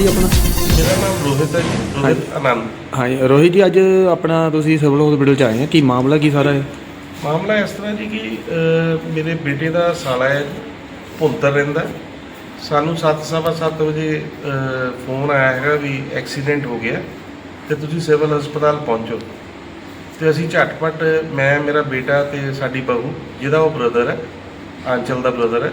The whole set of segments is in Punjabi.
ਜੀ ਆਪਣਾ? ਮੇਰਾ ਨਾਮ ਰੋਹਿਤ ਹੈ ਜੀ ਰੋਹਿਤ ਆਨੰਦ ਹਾਂਜੀ ਰੋਹਿਤ ਜੀ ਅੱਜ ਆਪਣਾ ਤੁਸੀਂ ਸਿਵਲ ਹਸਪੀਟਲ ਚ ਆਏ ਆ। ਕੀ ਮਾਮਲਾ ਕੀ ਸਾਰਾ ਹੈ ਮਾਮਲਾ ਇਸ ਤਰ੍ਹਾਂ ਜੀ ਕਿ ਅਹ, ਮੇਰੇ ਬੇਟੇ ਦਾ ਸਾਲਾ ਹੈ ਭੁੰਤਰ ਰਹਿੰਦਾ। ਸਾਨੂੰ 7:30 ਵਜੇ ਅਹ, ਫੋਨ ਆਇਆ ਹੈਗਾ ਵੀ ਐਕਸੀਡੈਂਟ ਹੋ ਗਿਆ ਤੇ ਤੁਸੀਂ ਸਿਵਲ ਹਸਪਤਾਲ ਪਹੁੰਚੋ। ਤੇ ਅਸੀਂ ਝਟਪਟ ਮੈਂ ਮੇਰਾ ਬੇਟਾ ਤੇ ਸਾਡੀ ਬਹੂ ਜਿਹਦਾ ਉਹ ਬ੍ਰਦਰ ਹੈ ਆਂਚਲ ਦਾ ਬ੍ਰਦਰ ਹੈ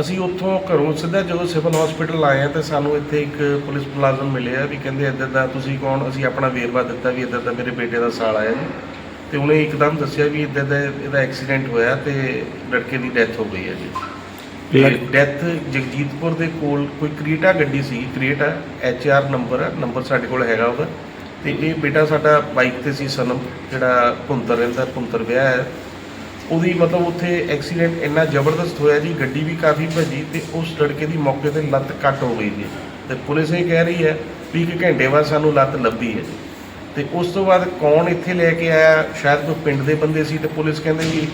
ਅਸੀਂ ਉੱਥੋਂ ਘਰੋਂ ਸਿੱਧਾ ਜਦੋਂ ਸਿਵਲ ਹਸਪੀਟਲ ਆਏ ਆ ਤੇ ਸਾਨੂੰ ਇੱਥੇ ਇੱਕ ਪੁਲਿਸ ਮੁਲਾਜ਼ਮ ਮਿਲਿਆ ਵੀ ਕਹਿੰਦੇ ਇੱਧਰ ਦਾ ਤੁਸੀਂ ਕੌਣ? ਅਸੀਂ ਆਪਣਾ ਵੇਰਵਾ ਦਿੱਤਾ ਵੀ ਇੱਧਰ ਦਾ ਮੇਰੇ ਬੇਟੇ ਦਾ ਸਾਲ ਆਇਆ ਜੀ। ਤੇ ਉਹਨੇ ਇੱਕਦਮ ਦੱਸਿਆ ਵੀ ਇੱਧਰ ਦਾ ਇਹਦਾ ਐਕਸੀਡੈਂਟ ਹੋਇਆ ਤੇ ਲੜਕੇ ਦੀ ਡੈਥ ਹੋ ਗਈ ਹੈ ਜੀ। ਡੈਥ ਜਗਜੀਤਪੁਰ ਦੇ ਕੋਲ ਕੋਈ ਕ੍ਰੀਟਾ ਗੱਡੀ ਸੀ ਕ੍ਰੀਟਾ ਐਚ ਆਰ ਨੰਬਰ ਹੈ ਨੰਬਰ ਸਾਡੇ ਕੋਲ ਹੈਗਾ ਉਹਦਾ। ਤੇ ਇਹ ਬੇਟਾ ਸਾਡਾ ਬਾਈਕ ਤੇ ਸੀ ਸਨਮ ਜਿਹੜਾ ਭੁੰਤਰ ਰਹਿੰਦਾ ਭੁੰਤਰ ਵਿਆਹ ਹੈ। ਉਹਦੀ ਮਤਲਬ ਉੱਥੇ ਐਕਸੀਡੈਂਟ ਇੰਨਾ ਜ਼ਬਰਦਸਤ ਹੋਇਆ ਜੀ ਗੱਡੀ ਵੀ ਕਾਫੀ ਭੱਜੀ ਤੇ ਉਸ ਲੜਕੇ ਦੀ ਮੌਕੇ ਤੇ ਲੱਤ ਕੱਟ ਹੋ ਗਈ ਜੀ। ਤੇ ਪੁਲਿਸ ਇਹ ਕਹਿ ਰਹੀ ਹੈ ਵੀ ਇੱਕ ਘੰਟੇ ਬਾਅਦ ਸਾਨੂੰ ਲੱਤ ਲੱਭੀ ਹੈ ਜੀ। ਤੇ ਉਸ ਤੋਂ ਬਾਅਦ ਕੌਣ ਇੱਥੇ ਲੈ ਕੇ ਆਇਆ? ਸ਼ਾਇਦ ਕੋਈ ਪਿੰਡ ਦੇ ਬੰਦੇ ਸੀ ਤੇ ਪੁਲਿਸ ਕਹਿੰਦੇ ਵੀ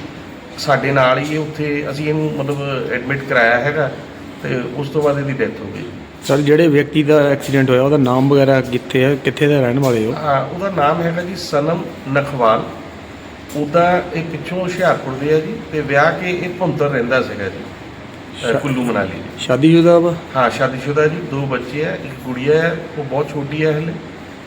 ਸਾਡੇ ਨਾਲ ਹੀ ਇਹ ਉੱਥੇ ਅਸੀਂ ਇਹਨੂੰ ਮਤਲਬ ਐਡਮਿਟ ਕਰਾਇਆ ਹੈਗਾ ਤੇ ਉਸ ਤੋਂ ਬਾਅਦ ਇਹਦੀ ਡੈਥ ਹੋ ਗਈ। ਸਰ ਜਿਹੜੇ ਵਿਅਕਤੀ ਦਾ ਐਕਸੀਡੈਂਟ ਹੋਇਆ ਉਹਦਾ ਨਾਮ ਵਗੈਰਾ ਕਿੱਥੇ ਹੈ? ਕਿੱਥੇ ਦੇ ਰਹਿਣ ਵਾਲੇ ਹੋ? ਹਾਂ ਉਹਦਾ ਨਾਮ ਹੈਗਾ ਜੀ ਸਨਮ ਨਖਵਾਲ। ਉਦਾਂ ਇਹ ਪਿੱਛੋਂ ਹੁਸ਼ਿਆਰਪੁਰ ਦੇ ਆ ਜੀ ਤੇ ਵਿਆਹ ਕੇ ਇਹ ਭੁੰਤਰ ਰਹਿੰਦਾ ਸੀਗਾ ਜੀ ਕੁੱਲੂ ਮਨਾਲੀ ਸ਼ਾਦੀशुदा ਵਾ? ਹਾਂ ਸ਼ਾਦੀशुदा ਜੀ ਦੋ ਬੱਚੇ ਆ ਇੱਕ ਗੁੜੀਆ ਹੈ ਉਹ ਬਹੁਤ ਛੋਟੀ ਹੈ ਹਲੇ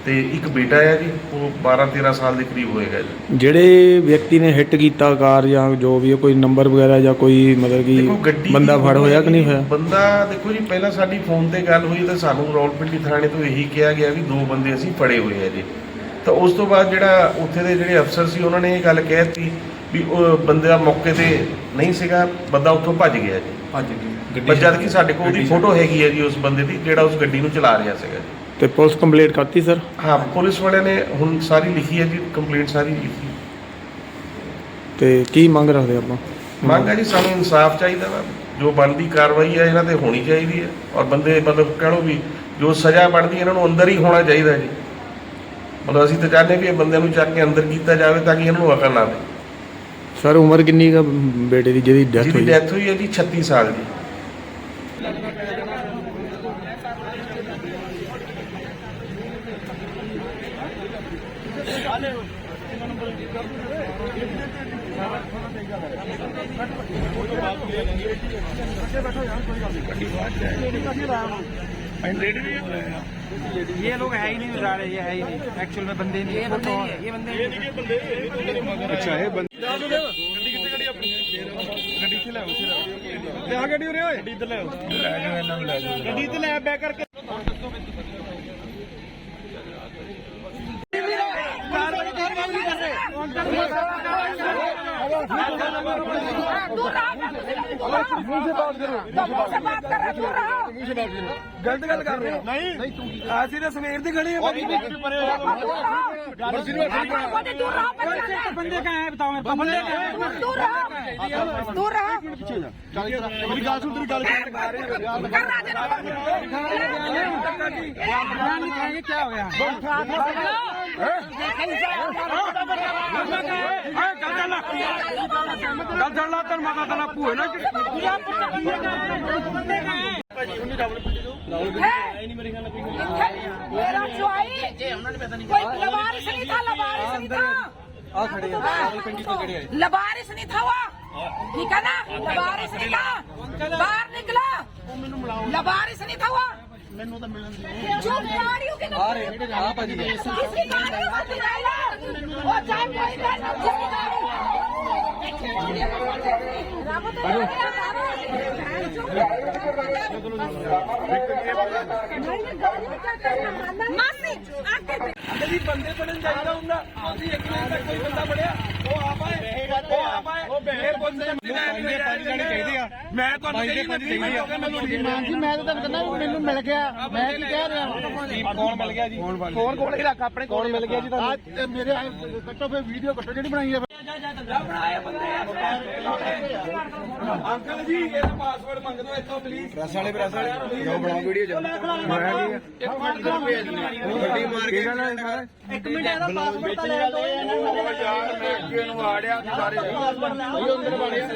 ਤੇ ਇੱਕ ਬੇਟਾ ਹੈ ਜੀ ਉਹ 12 13 ਸਾਲ ਦੇ ਕਰੀਬ ਹੋਏਗਾ ਜੀ। ਜਿਹੜੇ ਵਿਅਕਤੀ ਨੇ ਹਿੱਟ ਕੀਤਾ ਕਾਰ ਜਾਂ ਜੋ ਵੀ ਕੋਈ ਨੰਬਰ ਵਗੈਰਾ ਜਾਂ ਕੋਈ ਮਤਲਬ ਕਿ ਬੰਦਾ ਫੜ ਹੋਇਆ ਕਿ ਨਹੀਂ ਹੋਇਆ? ਬੰਦਾ ਦੇਖੋ ਜੀ ਪਹਿਲਾਂ ਸਾਡੀ ਫੋਨ ਤੇ ਗੱਲ ਹੋਈ ਤੇ ਸਾਨੂੰ ਰੌਲਪਿੰਡੀ ਥਾਣੇ ਤੋਂ ਇਹੀ ਕਿਹਾ ਗਿਆ ਵੀ ਦੋ ਬੰਦੇ ਅਸੀਂ ਫੜੇ ਹੋਏ ਆ ਜੀ। ਤਾਂ ਉਸ ਤੋਂ ਬਾਅਦ ਜਿਹੜਾ ਉੱਥੇ ਦੇ ਜਿਹੜੇ ਅਫਸਰ ਸੀ ਉਹਨਾਂ ਨੇ ਇਹ ਗੱਲ ਕਹਿਤੀ ਵੀ ਉਹ ਬੰਦਾ ਮੌਕੇ ਤੇ ਨਹੀਂ ਸੀਗਾ ਬੰਦਾ ਉੱਥੋਂ ਭੱਜ ਗਿਆ ਜੀ। ਭੱਜ ਗਈ ਪਰ ਜਦ ਕਿ ਸਾਡੇ ਕੋਲ ਉਹਦੀ ਫੋਟੋ ਹੈਗੀ ਹੈ ਜੀ ਉਸ ਬੰਦੇ ਦੀ ਜਿਹੜਾ ਉਸ ਗੱਡੀ ਨੂੰ ਚਲਾ ਰਿਹਾ ਸੀਗਾ ਜੀ। ਤੇ ਪੁਲਿਸ ਕੰਪਲੀਟ ਕਰਤੀ ਸਰ? ਹਾਂ ਪੁਲਿਸ ਵਾਲਿਆਂ ਨੇ ਹੁਣ ਸਾਰੀ ਲਿਖੀ ਹੈ ਜੀ ਕੰਪਲੇਂਟ ਸਾਰੀ ਲਿਖੀ। ਤੇ ਕੀ ਮੰਗ ਰੱਖਦੇ ਆਪਾਂ? ਮੰਗ ਹੈ ਜੀ ਸਾਨੂੰ ਇਨਸਾਫ ਚਾਹੀਦਾ ਵਾ। ਜੋ ਬਣਦੀ ਕਾਰਵਾਈ ਹੈ ਇਹਨਾਂ ਤੇ ਹੋਣੀ ਚਾਹੀਦੀ ਹੈ। ਔਰ ਬੰਦੇ ਮਤਲਬ ਕਹ ਲਓ ਵੀ ਜੋ ਸਜ਼ਾ ਬਣਦੀ ਇਹਨਾਂ ਨੂੰ ਅੰਦਰ ਹੀ ਹੋਣਾ ਚਾਹੀਦਾ ਜੀ। ਮਤਲਬ ਅਸੀਂ ਤਾਂ ਚਾਹੁੰਦੇ ਵੀ ਇਹ ਬੰਦਿਆਂ ਨੂੰ ਚੱਕ ਕੇ ਅੰਦਰ ਕੀਤਾ ਜਾਵੇ ਤਾਂ ਕਿ ਇਹਨਾਂ ਅਕਲ ਨਾ ਆਵੇ। ਸਰ ਉਮਰ ਕਿੰਨੀ ਕੁ ਬੇਟੇ ਦੀ ਜਿਹਦੀ ਡੈਥ ਜਿਹਦੀ ਹੋਈ? ਡੈਥ ਹੋਈ ਹੈ ਜੀ 36 ਸਾਲ ਦੀ ये लोग है ही नहीं उड़ा रहे ये है ही नहीं एक्चुअल में बंदे नहीं ये बंदे नहीं है ये बंदे नहीं है ਅੱਛਾ ਇਹ ਬੰਦੇ ਗੱਡੀ ਕਿੱਥੇ ਗੱਡੀ ਆਪਣੀ ਗੱਡੀ ਇੱਥੇ ਲੈ ਆਓ ਇੱਥੇ ਲੈ ਆਓ ਤੇ ਆ ਗੱਡੀ ਉਰੇ ਓਏ ਗੱਡੀ ਇੱਧਰ ਲੈ ਆਓ ਲੈ ਜਾਓ ਇਹਨਾਂ ਨੂੰ ਲੈ ਜਾਓ ਗੱਡੀ ਇੱਥੇ ਲੈ ਬੈਕ ਕਰਕੇ ਗਲਤ ਗੱਲ ਕਰ ਰਹੇ ਹੋ ਨਹੀਂ ਨਹੀਂ ਤੂੰ ਅਸੀਂ ਤਾਂ ਸਵੇਰ ਦੀ ਖੜੀ ਆ ਬਾਕੀ ਪਰੇ बंदे कहाँ है बताओ मेरे को बंदे कहाँ है दूर रहो दूर रहो ਮੇਰੀ ਗੱਲ ਸੁਣ ਤੇਰੀ ਗੱਲ कर रहा बयान लिखाएंगे क्या हो गया ਗੱਦੜ ਲਾ ਤਨ ਮਾਤਾ ਤਲਾ ਭੂਏ ਨਾ ਭਾਜੀ ਉਹਨੇ ਡਬਲ ਪਿੱਟੀ ਦੋ ਡਬਲ ਪਿੱਟੀ ਆਈ ਨਹੀਂ ਮੇਰੇ ਖਿਆਲ ਨਾਲ ਮੇਰਾ ਚੁਆਈ ਜੇ ਉਹਨਾਂ ਨੇ ਪਤਾ ਨਹੀਂ ਕੋਈ ਲਵਾਰਿਸ ਨਹੀਂ ਥਾ ਲਵਾਰਿਸ ਨਹੀਂ ਥਾ ਆ ਖੜੇ ਆ ਡਬਲ ਪਿੱਟੀ ਤੋਂ ਖੜੇ ਆ ਲਵਾਰਿਸ ਨਹੀਂ ਥਾ ਵਾ ਠੀਕ ਹੈ ਨਾ ਲਵਾਰਿਸ ਨਹੀਂ ਥਾ ਬਾਹਰ ਨਿਕਲਾ ਲਵਾਰਿਸ ਨਹੀਂ ਥਾ ਵਾ लबारिश नहीं था वो जो गाड़ी हो के ਆ ਰਹੇ ਆ ਭਾਜੀ ਦੇ किसकी गाड़ी हो के जाएगा वो चाहे कोई रहना जिसकी गाड़ी आके ਕਦੀ ਬੰਦੇ ਫੜਨ ਚਾਹੀਦਾ ਹੁੰਦਾ ਅਸੀਂ ਇੱਕ ਮਿੰਟ ਤੱਕ ਕੋਈ ਬੰਦਾ ਫੜਿਆ ਉਹ ਆਪ ਆਏ ਉਹ ਆਪ ਆਏ ਉਹ ਬਹਿਰ ਬੰਦੇ ਬੰਦੇ ਪੰਜ ਜਣੇ ਚਾਹੀਦੇ ਆ। ਮੈਂ ਤੁਹਾਨੂੰ ਕਹੀ ਬੰਦੇ ਚਾਹੀਦੇ ਆ। ਮੈਨੂੰ ਮਾਨ ਜੀ ਮੈਂ ਤਾਂ ਤੁਹਾਨੂੰ ਕਹਿੰਦਾ ਵੀ ਮੈਨੂੰ ਮਿਲ ਗਿਆ। ਮੈਂ ਕੀ ਕਹਿ ਰਿਹਾ? ਕੌਣ ਮਿਲ ਗਿਆ ਜੀ? ਕੌਣ ਕੋਲ ਹੀ ਰੱਖ ਆਪਣੇ ਕੋਲ? ਮਿਲ ਗਿਆ ਜੀ ਤੁਹਾਨੂੰ? ਆ ਮੇਰੇ ਕੱਟੋ ਫੇ ਵੀਡੀਓ ਕੱਟੋ ਜਿਹੜੀ ਬਣਾਈ ਹੈ ਅੰਕਲ ਜੀ ਇਹਦਾ ਪਾਸਵਰਡ ਮੰਗ ਦਿਓ ਇੱਥੋਂ ਪਲੀਜ਼ ਪ੍ਰੈਸ ਵਾਲੇ ਪ੍ਰੈਸ ਵਾਲੇ। ਜੋ ਬਣਾਓ ਵੀਡੀਓ ਜੋ ਮੈਂ ਕੀ ਇੱਕ ਮਿੰਟ ਦਾ ਭੇਜ ਗੱਡੀ ਮਾਰ ਕੇ ਇੱਕ ਮਿੰਟ ਇਹਦਾ ਪਾਸਪੋਰਟ ਤਾਂ ਲੈ ਦੋ ਯਾਰ ਮੈਂ ਅੱਗੇ ਨੂੰ ਆੜਿਆ ਸਾਰੇ ਭਾਈ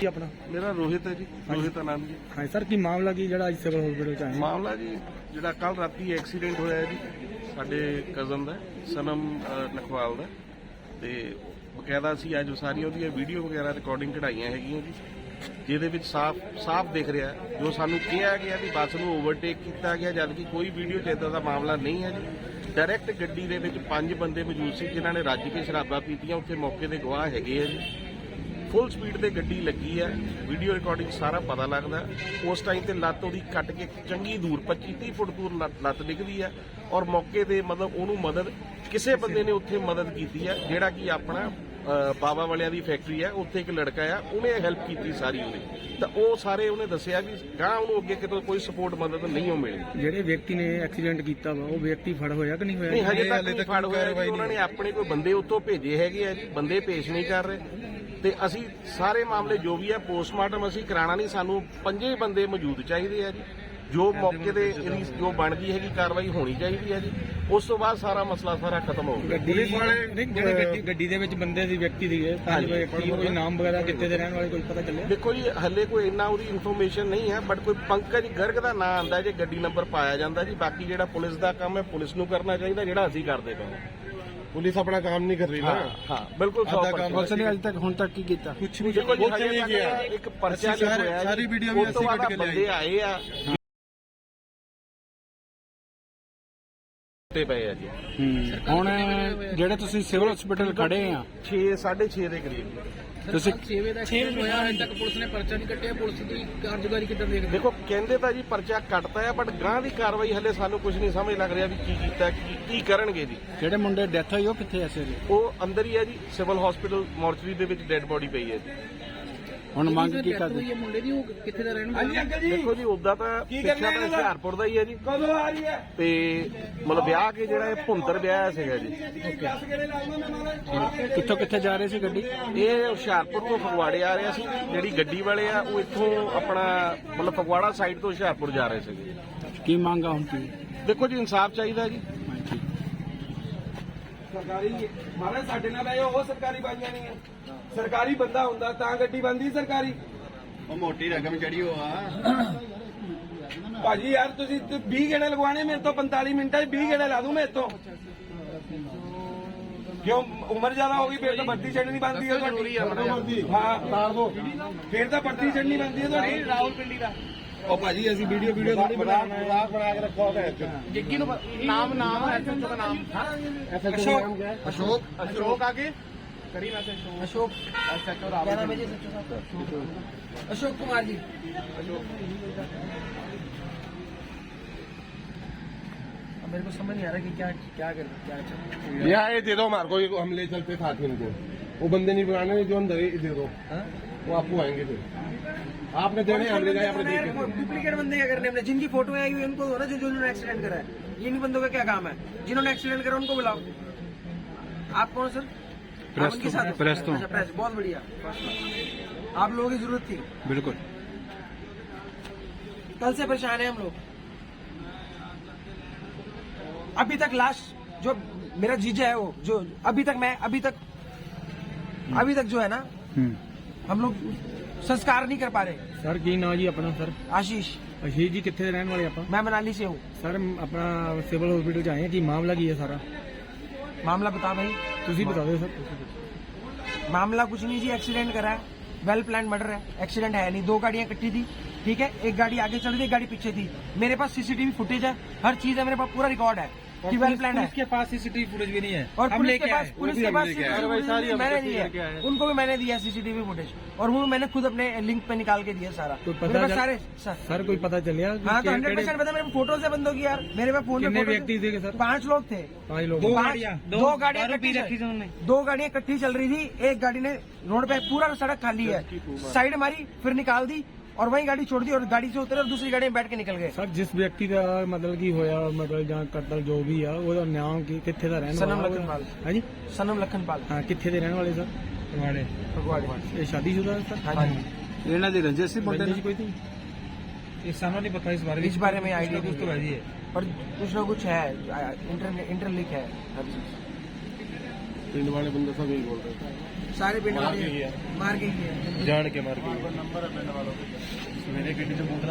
ਕੀ ਆਪਣਾ? ਮੇਰਾ ਰੋਹਿਤ ਹੈ ਜੀ ਰੋਹਿਤ ਆਨੰਦ ਜੀ। ਹਾਂ ਸਰ ਕੀ ਮਾਮਲਾ ਕੀ ਜਿਹੜਾ ਅੱਜ ਸਿਵਲ ਹਸਪੀਟਲ ਚ ਆਏ? ਮਾਮਲਾ ਜੀ ਜਿਹੜਾ ਕੱਲ ਰਾਤੀ ਐਕਸੀਡੈਂਟ ਹੋਇਆ ਹੈ ਜੀ ਸਾਡੇ ਕਜ਼ਨ ਦਾ ਸਨਮ ਅਹ, ਨਖਵਾਲ ਦਾ। ਤੇ ਬਕਾਇਦਾ ਅਸੀਂ ਅੱਜ ਸਾਰੀਆਂ ਉਹਦੀਆਂ ਵੀਡੀਓ ਵਗੈਰਾ ਰਿਕਾਰਡਿੰਗ ਕਢਾਈਆਂ ਹੈਗੀਆਂ ਜੀ ਜਿਹਦੇ ਵਿੱਚ ਸਾਫ਼ ਸਾਫ਼ ਦਿਖ ਰਿਹਾ ਹੈ। ਜੋ ਸਾਨੂੰ ਕਿਹਾ ਗਿਆ ਵੀ ਬੱਸ ਨੂੰ ਓਵਰਟੇਕ ਕੀਤਾ ਗਿਆ ਜਦ ਕਿ ਕੋਈ ਵੀਡੀਓ 'ਚ ਇਦਾਂ ਦਾ ਮਾਮਲਾ ਨਹੀਂ ਹੈ ਜੀ। ਡਾਇਰੈਕਟ ਗੱਡੀ ਦੇ ਵਿੱਚ ਪੰਜ ਬੰਦੇ ਮੌਜੂਦ ਸੀ ਜਿਨ੍ਹਾਂ ਨੇ ਰੱਜ ਕੇ ਸ਼ਰਾਬਾਂ ਪੀਤੀਆਂ ਉੱਥੇ ਮੌਕੇ ਦੇ ਗਵਾਹ ਹੈਗੇ ਆ ਜੀ। ਫੁੱਲ ਸਪੀਡ ਤੇ ਗੱਡੀ ਲੱਗੀ ਹੈ। ਵੀਡੀਓ ਰਿਕਾਰਡਿੰਗ ਸਾਰਾ ਪਤਾ ਲੱਗਦਾ। ਉਸ ਟਾਈਮ ਤੇ ਲੱਤ ਉਹਦੀ ਕੱਟ ਕੇ ਚੰਗੀ ਦੂਰ 25 30 ਫੁੱਟ ਦੂਰ ਲੱਤ- ਡਿੱਗਦੀ ਹੈ ਔਰ ਮੌਕੇ ਤੇ ਮਤਲਬ ਉਹਨੂੰ ਮਦਦ ਕਿਸੇ ਬੰਦੇ ਨੇ ਉੱਥੇ ਮਦਦ ਕੀਤੀ ਹੈ ਜਿਹੜਾ ਕਿ ਆਪਣਾ ਬਾਬਾ ਵਾਲਿਆਂ ਦੀ ਫੈਕਟਰੀ ਹੈ ਉੱਥੇ ਇੱਕ ਲੜਕਾ ਆ ਉਹਨੇ ਹੈਲਪ ਕੀਤੀ ਸਾਰੀ ਉਹਦੀ। ਤਾਂ ਉਹ ਸਾਰੇ ਉਹਨੇ ਦੱਸਿਆ ਵੀ ਗਾਂ ਉਹਨੂੰ ਅੱਗੇ ਕਿਤੋਂ ਕੋਈ ਸਪੋਰਟ ਮਦਦ ਨਹੀਂ ਉਹ ਮਿਲੀ। ਜਿਹੜੇ ਵਿਅਕਤੀ ਨੇ ਐਕਸੀਡੈਂਟ ਕੀਤਾ ਵਾ ਉਹ ਵਿਅਕਤੀ ਫੜ ਹੋਇਆ ਕਿ ਨਹੀਂ ਹੋਇਆ? ਨਹੀਂ ਹਜੇ ਤੱਕ ਨਹੀਂ ਫੜ ਹੋਇਆ ਉਹਨਾਂ ਨੇ ਆਪਣੇ ਕੋਈ ਬੰਦੇ ਉੱਥੋਂ ਭੇਜੇ ਹੈਗੇ ਆ ਜੀ ਬੰਦੇ ਪੇਸ਼ ਨਹੀਂ ਕਰ ਰਹੇ। ਤੇ ਅਸੀਂ ਸਾਰੇ ਮਾਮਲੇ ਜੋ ਵੀ ਹੈ ਪੋਸਟਮਾਰਟਮ ਅਸੀਂ ਕਰਾਣਾ ਨਹੀਂ ਸਾਨੂੰ ਪੰਜੇ ਬੰਦੇ ਮੌਜੂਦ ਚਾਹੀਦੇ ਆ ਜੀ। ਜੋ ਮੌਕੇ ਤੇ ਇਹਦੀ ਜੋ ਬਣਦੀ ਹੈਗੀ ਕਾਰਵਾਈ ਹੋਣੀ ਚਾਹੀਦੀ ਹੈ ਜੀ। ਉਸ ਤੋਂ ਬਾਅਦ ਸਾਰਾ ਮਸਲਾ ਸਾਰਾ ਖਤਮ ਹੋ ਗਿਆ ਗੱਡੀ ਨਹੀਂ ਜਿਹੜੇ ਗੱਡੀ ਗੱਡੀ ਦੇ ਵਿੱਚ ਬੰਦੇ ਸੀ ਵਿਅਕਤੀ ਹਾਂਜੀ। ਵਿਅਕਤੀ ਕੋਈ ਨਾਮ ਵਗੈਰਾ ਕਿੱਥੇ ਦੇ ਰਹਿਣ ਵਾਲੇ ਕੋਈ ਪਤਾ ਚੱਲਿਆ? ਦੇਖੋ ਜੀ ਹੱਲੇ ਕੋਈ ਇੰਨਾ ਉਹਦੀ ਇਨਫੋਰਮੇਸ਼ਨ ਨਹੀਂ ਹੈ ਬਟ ਕੋਈ ਪੰਕਜ ਗਰਗ ਦਾ ਨਾਂ ਆਂਦਾ ਜੇ ਗੱਡੀ ਨੰਬਰ ਪਾਇਆ ਜਾਂਦਾ ਜੀ। ਬਾਕੀ ਜਿਹੜਾ ਪੁਲਿਸ ਦਾ ਕੰਮ ਹੈ ਪੁਲਿਸ ਨੂੰ ਕਰਨਾ ਚਾਹੀਦਾ ਜਿਹੜਾ ਅਸੀਂ ਕਰਦੇ ਪਏ ਪੁਲਿਸ ਆਪਣਾ ਕੰਮ ਨਹੀਂ ਕਰ ਰਹੀ ਨਾ। ਹਾਂ ਬਿਲਕੁਲ 100% ਪੁਲਿਸ ਨੇ ਅਜੇ ਤੱਕ ਹੁਣ ਤੱਕ ਕੀ ਕੀਤਾ? ਕੁਝ ਵੀ ਕੁਝ ਨਹੀਂ ਕੀਤਾ ਇੱਕ ਪਰਚਾ ਲਿਖਿਆ ਸਾਰੀ ਵੀਡੀਓ ਵੀ ਅਸੀਂ ਕੱਢ ਕੇ ਬੰਦੇ ਆ। ਤੇ ਪਏ ਆ ਜੀ। ਹੁਣ ਜਿਹੜੇ ਤੁਸੀਂ ਸਿਵਲ ਹਸਪੀਟਲ ਖੜੇ ਆ। 6 6:30 ਦੇ ਕਰੀਬ। ਤੁਸੀਂ 6 ਵਜੇ ਦਾ 6 ਹੋਇਆ ਹਜੇ ਤੱਕ ਪੁਲਿਸ ਨੇ ਪਰਚਾ ਨਹੀਂ ਕੱਟਿਆ ਪੁਲਿਸ ਦੀ ਕਾਰਜਕਾਰੀ ਕਿੱਦਾਂ ਦੇਖਦੇ ਦੇਖੋ ਕਹਿੰਦੇ ਤਾਂ ਜੀ ਪਰਚਾ ਕੱਟਤਾ ਹੈ ਬਟ ਗਾਂ ਦੀ ਕਾਰਵਾਈ ਹਲੇ ਸਾਨੂੰ ਕੁਝ ਨਹੀਂ ਸਮਝ ਲੱਗ ਰਿਹਾ ਵੀ ਕੀ ਕੀਤਾ ਕੀ ਕੀ ਕਰਨਗੇ ਜੀ। ਜਿਹੜੇ ਮੁੰਡੇ ਡੈਥ ਹੋਈ ਉਹ ਕਿੱਥੇ ਐ ਇਸ ਵੇਲੇ? ਉਹ ਅੰਦਰ ਹੀ ਹੈ ਜੀ ਸਿਵਲ ਹਸਪੀਟਲ ਮੋਰਚਰੀ ਦੇ ਵਿੱਚ ਡੈੱਡ ਬੋਡੀ ਪਈ ਹੈ ਜੀ। ਹੁਣ ਮੰਗ ਕੀ ਕਰਦੇ? ਹੋਈ ਹੈ ਮੁੰਡੇ ਦੀ ਉਹ ਕਿੱਥੇ ਦਾ ਰਹਿਣ ਵਾਲਾ? ਅੰਕਲ ਜੀ। ਦੇਖੋ ਜੀ ਉਦਾਂ ਤਾਂ ਪਿੱਛਾ ਤਾਂ ਹੁਸ਼ਿਆਰਪੁਰ ਦਾ ਹੀ ਹੈ ਜੀ। ਕਦੋਂ ਆ ਰਹੀ ਹੈ? ਤੇ ਮਤਲਬ ਵਿਆਹ ਕੇ ਜਿਹੜਾ ਇਹ ਭੁੰਤਰ ਵਿਆਹ ਸੀਗਾ ਜੀ। ਕਿੱਥੋਂ ਕਿੱਥੇ ਜਾ ਰਹੇ ਸੀ ਗੱਡੀ? ਇਹ ਹੁਸ਼ਿਆਰਪੁਰ ਤੋਂ ਫਗਵਾੜੇ ਆ ਰਿਹਾ ਸੀ। ਜਿਹੜੀ ਗੱਡੀ ਵਾਲੇ ਆ ਉਹ ਇੱਥੋਂ ਆਪਣਾ ਮਤਲਬ ਫਗਵਾੜਾ ਸਾਈਡ ਤੋਂ ਹੁਸ਼ਿਆਰਪੁਰ ਜਾ ਰਹੇ ਸੀਗੇ। ਕੀ ਮੰਗ ਆ ਹੁਣ ਕੀ? ਦੇਖੋ ਜੀ ਇਨਸਾਫ ਚਾਹੀਦਾ ਜੀ। ਸਰਕਾਰੀ ਮਹਾਰਾਜ ਸਾਡੇ ਨਾਲ ਆਏ ਉਹ ਸਰਕਾਰੀ ਬਾਈਆਂ ਨਹੀਂ ਹੈ ਸਰਕਾਰੀ ਬੰਦਾ ਹੁੰਦਾ ਤਾਂ ਗੱਡੀ ਬੰਦੀ ਸਰਕਾਰੀ। ਉਹ ਮੋਟੀ ਰਕਮ ਚੜੀ ਹੋ ਆ। ਭਾਜੀ ਯਾਰ ਤੁਸੀਂ ਤੇ 20 ਗੇੜੇ ਲਗਵਾਣੇ ਮੇਰੇ ਤੋਂ 45 ਮਿੰਟਾਂ 'ਚ 20 ਗੇੜੇ ਲਾ ਦੂੰ ਮੈਂ ਇੱਥੋਂ ਕਿਉਂ ਉਮਰ ਜ਼ਿਆਦਾ ਹੋ ਗਈ ਫਿਰ ਤਾਂ ਭਰਤੀ ਚੜਨੀ ਬੰਦੀ ਹੈ ਤੁਹਾਡੀ। ਹਾਂ। ਤਾਰ ਦੋ। ਫਿਰ ਤਾਂ ਭਰਤੀ ਚੜਨੀ ਬੰਦੀ ਹੈ ਤੁਹਾਡੀ। ਰਾਹੁਲ ਪਿੰਡੀ ਦਾ। ਉਹ ਭਾਜੀ ਅਸੀਂ ਵੀਡੀਓ ਵੀਡੀਓ ਥੋੜੀ ਬਣਾਉਣਾ मजाक बना के रखा होगा है ਜੱਗੀ ਨੂੰ ਨਾਮ ਨਾਮ ਹੈ ਦਾ ਨਾਮ ਅਸ਼ੋਕ अशोक ਅਸ਼ੋਕ ਆਗੇ ਕਰੀ ਨਾ ਅਸ਼ੋਕ ਐਸਐਚਓ ਰਾਵਲ क्या नाम है जी एसएचओ अशोक कुमार जी अब मेरे को समझ नहीं आ रहा कि क्या क्या कर क्या चल यहाँ ये दे दो हमारे को ये हम ले चलते साथ में इनको वो बंदे नहीं बनाने जो अंदर है, ये दे दो वो आपको आएँगे फिर। आपने देने हमने गए आपने देखे डुप्लीकेट बंदे क्या करने हमने जिनकी फ़ोटो आई हुई उनको ना जो जिन्होंने एक्सीडेंट करा है। इन बंदों का क्या काम है? जिन्होंने एक्सीडेंट करा उनको बुलाओ। आप कौन सर तो, प्रेस तो, प्रेस तो। प्रेस बहुत बढ़िया। आप लोगों की ज़रूरत थी। बिल्कुल। कल से परेशान है हम लोग। अभी तक लाश जो मेरा जीजा है वो जो अभी तक मैं अभी तक अभी तक जो है ना हम्म। हम लोग संस्कार नहीं कर पा रहे ਸਰ ਕੀ ਨਾਂ ਜੀ ਆਪਣਾ ਸਰ आशीष ਅਸ਼ੀਸ਼ ਜੀ ਕਿੱਥੇ ਦੇ ਰਹਿਣ ਵਾਲੇ ਆਪਾਂ मैं मनाली से हूँ ਸਰ ਆਪਣਾ ਸਿਵਲ ਹਸਪੀਟਲ ਚ ਆਏ ਆ ਕੀ ਮਾਮਲਾ ਕੀ ਹੈ ਸਾਰਾ मामला बता भाई ਤੁਸੀਂ ਬਤਾ ਦਿਓ ਸਰ मामला कुछ नहीं जी एक्सीडेंट करा है वेल प्लान मर्डर है एक्सीडेंट है नहीं दो गाड़ियां इकट्ठी थी ठीक है एक गाड़ी आगे चल रही थी एक गाड़ी पीछे थी मेरे पास सीसीटीवी फुटेज है हर चीज है मेरे पास पूरा रिकॉर्ड है कि वेल प्लान है? पास सीसीटीवी फुटेज भी नहीं है। और पुलिस के पास पुलिस के पास मैंने दी है? उनको भी मैंने दिया सीसीटीवी फुटेज और वो मैंने खुद अपने लिंक पे निकाल के दिया सारा। तो पता मेरे सारे सर कोई पता चल गया? हाँ तो हंड्रेड परसेंट पता मेरे फ़ोटो से बंदों की यार। मेरे पास फ़ोन में व्यक्ति थे सर? पाँच लोग थे। पाँच लोग। पांच- दो गाड़ियाँ। इकट्ठी चल- दो गाड़ियाँ इकट्ठी चल रही थी। एक गाड़ी ने रोड पे पूरा सड़क खाली है। साइड मारी फिर निकाल दी। और वहीं गाड़ी छोड़ दी और गाड़ी से उतरे और दूसरी गाड़ी में बैठ के निकल गए। ਸਰ ਜਿਸ ਵਿਅਕਤੀ ਦਾ ਮਤਲਬ ਕੀ ਹੋਇਆ ਮਤਲਬ ਜਾਂ ਕਤਲ ਜੋ ਵੀ ਆ ਉਹਦਾ ਨਾਮ ਕੀ ਕਿੱਥੇ ਦਾ ਰਹਿਣ ਸਨਮ ਵਾਲਾ ਲਖਨਪਾਲ। ਹਾਂਜੀ सनम लखनपाल। ਹਾਂ ਕਿੱਥੇ ਦੇ ਰਹਿਣ ਵਾਲੇ ਸਰ? ਵਾੜੇ फगवाड़ी ਇਹ ਸ਼ਾਦੀशुदा ਸਰ? हाँ जी। ਇਹਨਾਂ ਦੀ ਰੰਜਿਸ਼ ਸੀ ਮੁੰਡੇ ਦੀ ਕੋਈ ਨਹੀਂ। ਇਹ ਸਾਨੂੰ ਨਹੀਂ ਪਤਾ ਇਸ ਬਾਰੇ ਵਿੱਚ। इस बारे में कुछ ना आइडिया कुछ तो है और कुछ ना कुछ है इंटर इंटरलिंक है पिंड वाले बंदे सब यही बोल रहे ਸਾਰੇ ਪਿੰਡ ਵਾਲੇ ਮਾਰ ਗਏ ਜਾਣ ਕੇ ਮਾਰ ਗਏ। ਨੰਬਰ ਹੈ ਪਿੰਡ ਵਾਲੋਂ ਮੇਰੇ ਗੱਡੀ 'ਚ ਬੂਟ